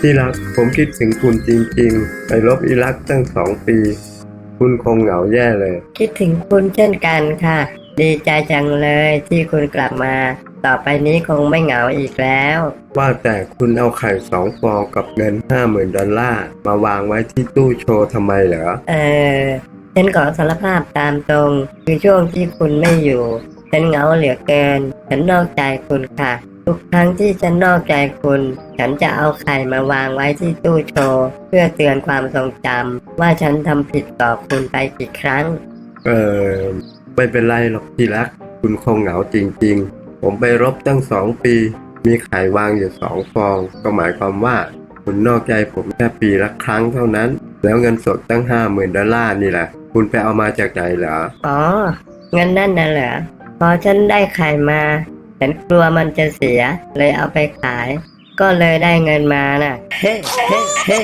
ที่รักผมคิดถึงคุณจริงๆ ไปรบอิรักตั้งสองปี คุณคงเหงาแย่เลย คิดถึงคุณเช่นกันค่ะ ดีใจจังเลยที่คุณกลับมา ต่อไปนี้คงไม่เหงาอีกแล้ว ว่าแต่คุณเอาไข่สองฟองกับเงินห้าหมื่นดอลลาร์มาวางไว้ที่ตู้โชว์ทำไมเหรอ เออ ฉันขอสารภาพตามตรง คือช่วงที่คุณไม่อยู่ ฉันเหงาเหลือเกิน ฉันนอกใจคุณค่ะ ทุกครั้งที่ฉันนอกใจคุณ ฉันจะเอาไข่มาวางไว้ที่ตู้โชว์เพื่อเตือนความทรงจำว่าฉันทำผิดต่อคุณไปกี่ครั้ง เออไม่เป็นไรหรอกที่รัก คุณคงเหงาจริง ๆ ผมไปรบตั้งสองปี มีไข่วางอยู่สองฟอง ก็หมายความว่า คุณนอกใจผมแค่ปีละครั้งเท่านั้น แล้วเงินสดตั้งห้าหมื่นดอลลาร์นี่แหละ คุณไปเอามาจากไหนเหรอ อ๋อเงินนั่นน่ะเหรอพอฉันได้ไข่มา ฉันกลัวมันจะเสียเลยเอาไปขาย ก็เลยได้เงินมาน่ะ เฮ้เฮ้เฮ้